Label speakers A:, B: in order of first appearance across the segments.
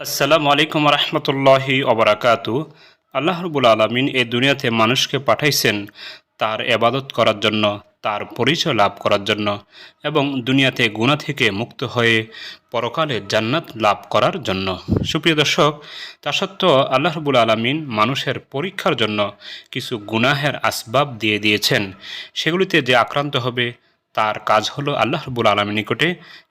A: আসসালামু আলাইকুম রহমতুল্লাহি অবরাকাতু আল্লাহ রবুল আলমিন এই দুনিয়াতে মানুষকে পাঠাইছেন তার এবাদত করার জন্য, তার পরিচয় লাভ করার জন্য এবং দুনিয়াতে গুণা থেকে মুক্ত হয়ে পরকালে জান্নাত লাভ করার জন্য। সুপ্রিয় দর্শক, তা সত্ত্বেও আল্লাহ রবুল আলমিন মানুষের পরীক্ষার জন্য কিছু গুনাহের আসবাব দিয়ে দিয়েছেন। সেগুলিতে যে আক্রান্ত হবে তার কাজ হলো আল্লাহ রবুল আলমীর নিকটে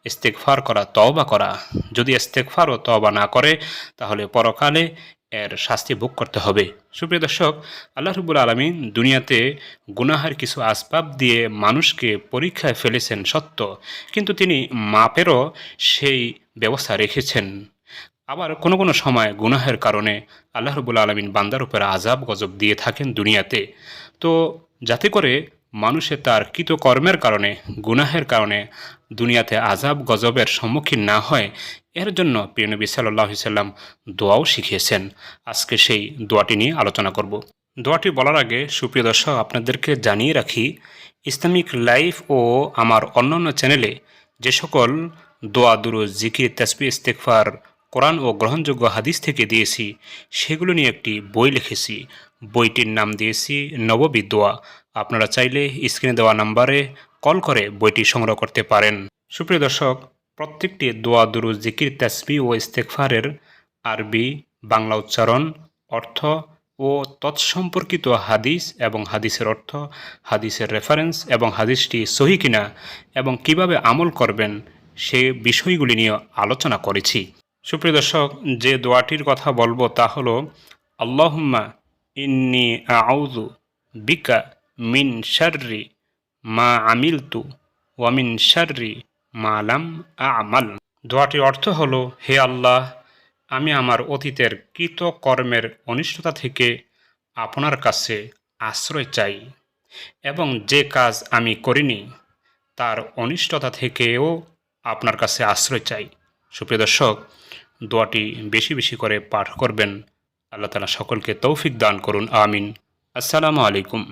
A: ইস্তেকফার করা, তওবা করা। যদি ইস্তেকফার ও তওবা না করে, তাহলে পরকালে এর শাস্তি ভোগ করতে হবে। সুপ্রিয় দর্শক, আল্লাহ রবুল আলমিন দুনিয়াতে গুনাহার কিছু আসবাব দিয়ে মানুষকে পরীক্ষায় ফেলেছেন সত্য। কিন্তু তিনি মাপেরও সেই ব্যবস্থা রেখেছেন। আবার কোনো কোনো সময় গুনাহের কারণে আল্লাহ রবুল আলমিন বান্দার উপরে আজাব গজব দিয়ে থাকেন দুনিয়াতে। তো যাতে করে মানুষে তার কৃতকর্মের কারণে, গুনাহের কারণে দুনিয়াতে আজাব গজবের সম্মুখীন না হয়, এর জন্য প্রিয়নবী সাল্লাহ সাল্লাম দোয়াও শিখিয়েছেন। আজকে সেই দোয়াটি নিয়ে আলোচনা করব। দোয়াটি বলার আগে সুপ্রিয় দর্শক, আপনাদেরকে জানিয়ে রাখি, ইসলামিক লাইফ ও আমার অন্যান্য চ্যানেলে যে সকল দোয়া দুরু জিকির তাসবি ইস্তেকফার কোরআন ও গ্রহণযোগ্য হাদিস থেকে দিয়েছি, সেগুলো নিয়ে একটি বই লিখেছি। বইটির নাম দিয়েছি নববী দোয়া। আপনারা চাইলে স্ক্রিনে দেওয়া নাম্বারে কল করে বইটি সংগ্রহ করতে পারেন। সুপ্রিয় দর্শক, প্রত্যেকটি দোয়া দুরু জিকির তাসবি ও ইস্তেকফারের আরবি, বাংলা উচ্চারণ, অর্থ ও তৎসম্পর্কিত হাদিস এবং হাদিসের অর্থ, হাদিসের রেফারেন্স এবং হাদিসটি সহি কিনা এবং কীভাবে আমল করবেন সে বিষয়গুলি নিয়ে আলোচনা করেছি। সুপ্রিয় দর্শক, যে দোয়াটির কথা বলব তা হলো, আল্লাহুম্মা ইন্নি আউযু বিকা মিন শাররি মা আমিলতু ওয়ামিন শাররি মা লাম আমাল। দোয়াটির অর্থ হলো, হে আল্লাহ, আমি আমার অতীতের কৃত কর্মের অনিষ্টতা থেকে আপনার কাছে আশ্রয় চাই এবং যে কাজ আমি করিনি, তার অনিষ্টতা থেকেও আপনার কাছে আশ্রয় চাই। সুপ্রিয় দর্শক, দোয়াটি বেশি বেশি করে পাঠ করবেন। আল্লাহ তালা সকলকে তৌফিক দান করুন, আমিন। আসসালামু আলাইকুম।